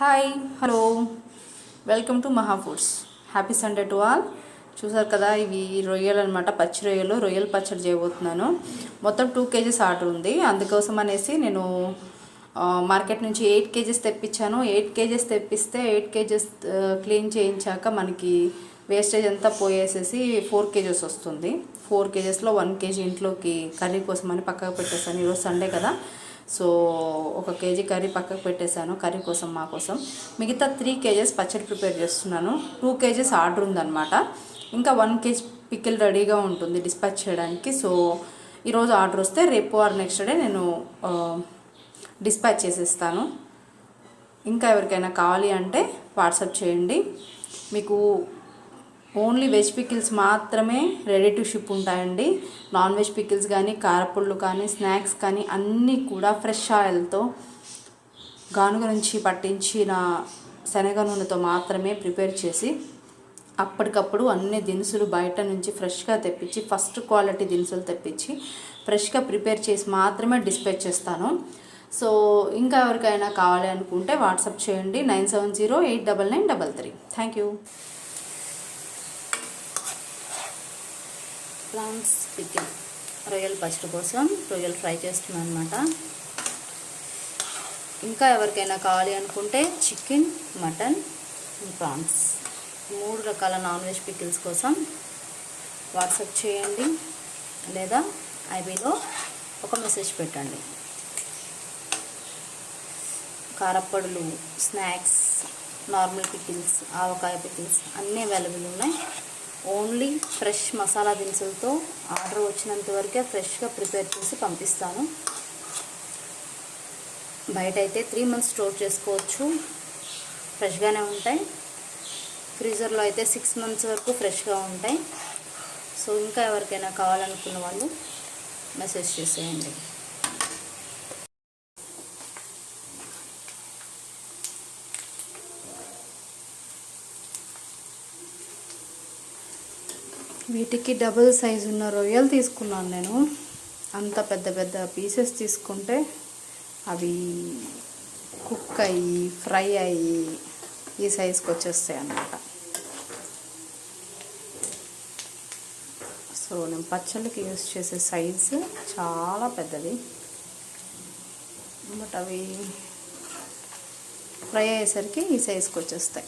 Hi hello welcome to Maha foods happy Sunday to all చూసారు కదా ఇవి రొయ్యలు అనమాట పచ్చి రొయ్యలు. రొయ్యలు పచ్చడి చేయబోతున్నాను. మొత్తం టూ కేజీస్ ఆర్డర్ ఉంది. అందుకోసం అనేసి నేను మార్కెట్ నుంచి ఎయిట్ కేజీస్ తెప్పించాను. ఎయిట్ కేజీస్ తెప్పిస్తే ఎయిట్ కేజీస్ క్లీన్ చేయించాక మనకి వేస్టేజ్ అంతా పోయేసేసి ఫోర్ కేజెస్ వస్తుంది. ఫోర్ కేజెస్లో వన్ కేజీ ఇంట్లోకి కర్రీ కోసం అని పక్కకు పెట్టేసాను ఈరోజు సండే కదా. సో ఒక కేజీ కర్రీ పక్కకు పెట్టేశాను కర్రీ కోసం మా కోసం. మిగతా త్రీ కేజెస్ పచ్చడి ప్రిపేర్ చేస్తున్నాను. టూ కేజెస్ ఆర్డర్ ఉందన్నమాట. ఇంకా వన్ కేజీ పిక్కిల్ రెడీగా ఉంటుంది డిస్పాచ్ చేయడానికి. సో ఈరోజు ఆర్డర్ వస్తే రేపు ఆర్ నెక్స్ట్ డే నేను డిస్పాచ్ చేసేస్తాను. ఇంకా ఎవరికైనా కావాలి అంటే వాట్సాప్ చేయండి. మీకు ఓన్లీ వెజ్ పికిల్స్ మాత్రమే రెడీ టు షిప్ ఉంటాయండి. నాన్ వెజ్ పికిల్స్ కానీ కారపుళ్ళు కానీ స్నాక్స్ కానీ అన్నీ కూడా ఫ్రెష్ ఆయిల్తో గానుగ నుంచి పట్టించిన శనగ నూనెతో మాత్రమే ప్రిపేర్ చేసి అప్పటికప్పుడు అన్ని దినుసులు బయట నుంచి ఫ్రెష్గా తెప్పించి ఫస్ట్ క్వాలిటీ దినుసులు తెప్పించి ఫ్రెష్గా ప్రిపేర్ చేసి మాత్రమే డిస్పాచ్ చేస్తాను. సో ఇంకా ఎవరికైనా కావాలి అనుకుంటే వాట్సాప్ చేయండి. Nine seven zero eight double nine double three. Thank you. Prawns pickle రొయ్యల పచ్చడి కోసం రొయ్యలు ఫ్రై చేస్తున్నాను అనమాట ఇంకా ఎవరికైనా కావాలి అనుకుంటే చికెన్ మటన్ ప్రాన్స్. మూడు రకాల నాన్ వెజ్ పికిల్స్ కోసం వాట్సాప్ చేయండి లేదా ఐబీలో ఒక మెసేజ్ పెట్టండి. కారప్పడులు snacks normal pickles avakaya pickles అన్నీ అవైలబుల్ ఉన్నాయి. ఓన్లీ ఫ్రెష్ మసాలా దినుసులతో ఆర్డర్ వచ్చినంత వరకే ఫ్రెష్గా ప్రిపేర్ చేసి పంపిస్తాను. బయట అయితే త్రీ మంత్స్ స్టోర్ చేసుకోవచ్చు. ఫ్రెష్గానే ఉంటాయి. ఫ్రీజర్లో అయితే సిక్స్ మంత్స్ వరకు ఫ్రెష్గా ఉంటాయి. సో ఇంకా ఎవరికైనా కావాలనుకున్న వాళ్ళు మెసేజ్ చేసేయండి. వీటికి డబుల్ సైజు ఉన్న రొయ్యలు తీసుకున్నాను నేను. అంత పెద్ద పెద్ద పీసెస్ తీసుకుంటే అవి కుక్ అయ్యి ఫ్రై అయ్యి ఈ సైజ్కి వచ్చేస్తాయి అన్నమాట. సో నేను పచ్చళ్ళకి యూస్ చేసే సైజ్ చాలా పెద్దది. బట్ అవి ఫ్రై అయ్యేసరికి ఈ సైజ్కి వచ్చేస్తాయి.